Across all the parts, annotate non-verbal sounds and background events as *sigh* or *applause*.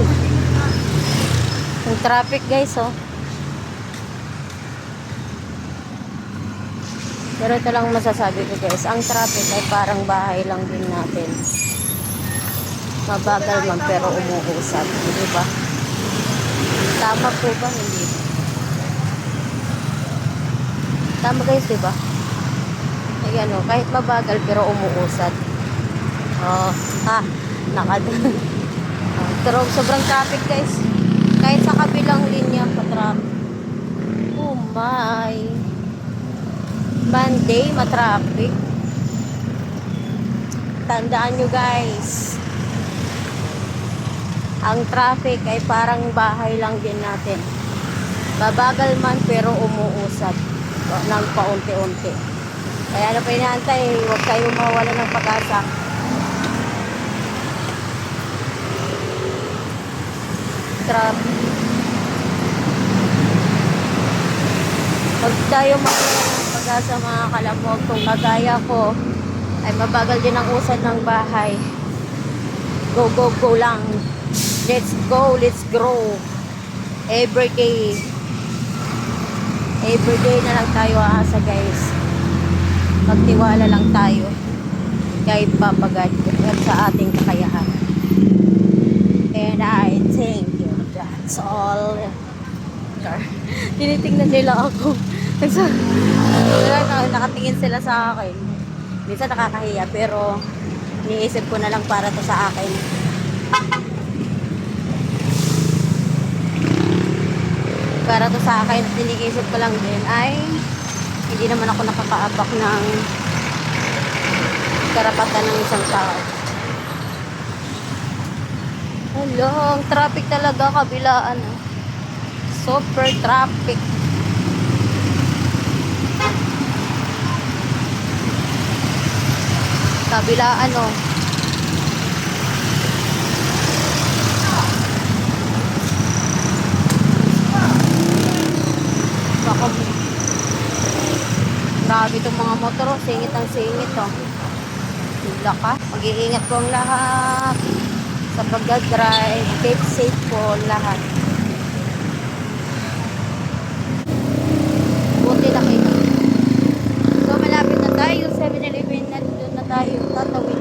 Uy. Yung traffic guys, oh. Pero ito lang masasabi ko guys, ang traffic ay parang bahay lang din natin. Mabagal man pero umuusap, di ba? Tama po ba? Hindi. Tama guys, di ba? Ayan o, kahit mabagal pero umuusad. Oh, ha, nakadaan. *laughs* Pero sobrang traffic guys. Kahit sa kabilang linya pa traffic. Oh my. Monday, matraffic. Tandaan nyo guys. Ang traffic ay parang bahay lang din natin. Babagal man pero umuusad ng paunti-unti. Kaya ano pa inaantay, huwag kayo mawala ng pag-asa. Traffic. Huwag tayo mawala ng pag-asa mga kalamog. Kung kagaya ko, ay mabagal din ang usad ng bahay. Go, go, go lang. Let's go, let's grow. Every day. Every day na lang tayo aasa guys. Magtiwala lang tayo. Kay Papa God at sa ating kakayahan. And I thank you. That's all. Char. *laughs* Tinitingnan nila ako. *laughs* Nagsa- Nakatingin sila sa akin. Minsan nakakahiya pero niisip ko na lang para to sa akin. para to sa akin at iniisip ko lang din ay hindi naman ako nakakaabak ng karapatan ng isang tao. Hello, traffic talaga kabilaan. ah. Super traffic. Kabilaan oh. Baka Grabe itong mga motor, oh. singit ang singit oh. Hila ka. Mag-iingat po ang lahat. Sa pag-drive, keep safe po lahat. Buti na kayo. So malapit na tayo, 7-Eleven na doon na tayo tatawid.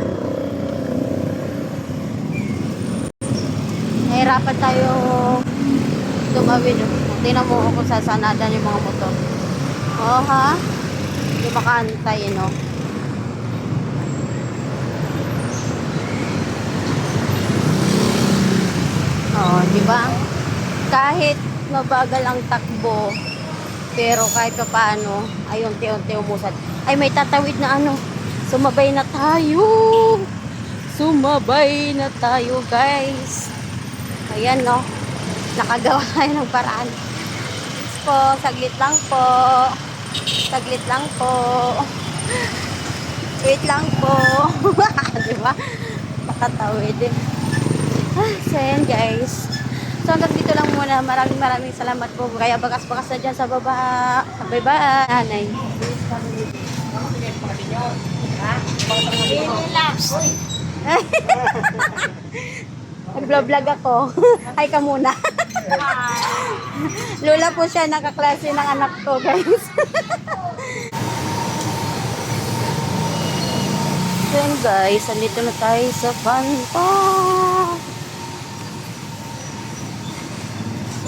Nahirapan tayo tumawid. oh. Tingnan mo kung sasanadan yung mga motor. Oh ha? Hindi makaantay, no? Oh, di ba? Kahit mabagal ang takbo, pero kahit pa paano, ay unti-unti umusad. Ay, may tatawid na ano. Sumabay na tayo. Sumabay na tayo, guys. Ayan, no? Nakagawa *laughs* tayo ng paraan. Yes po, saglit lang po. Saglit lang po. *laughs* Wait lang po. *laughs* Di ba? Makatawid eh. Ah, so ayan guys. So hanggang dito lang muna. Maraming maraming salamat po. Kaya bakas-bakas na dyan sa baba. Bye-bye. *laughs* Nanay. Nag-vlog ako. *laughs* Hi ka muna. Lola po siya, nakaklase ng anak ko, guys. *laughs* Then guys, andito na tayo sa Fanta.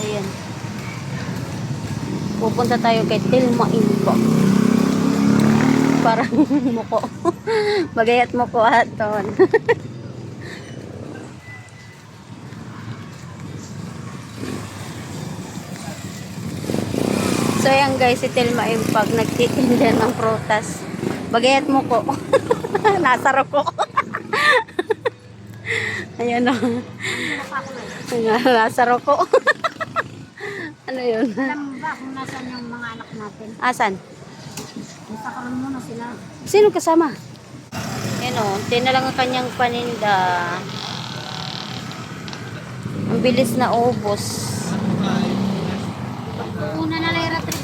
So yan. Pupunta tayo kay Tilma Impo. Parang *laughs* muko. Magayat mo ko aton. *laughs* So yan guys, si Telma Impag nagtitinda ng prutas. Bagayat mo ko. *laughs* Nasaro ko. Ayan o. Nasaro ko. Ano yun? Alam mo ba kung nasan yung mga anak natin? Asan? Basta karoon muna sila. Sino kasama? Yan o, na lang ang kanyang paninda. Ang bilis na ubos. Una na lang yung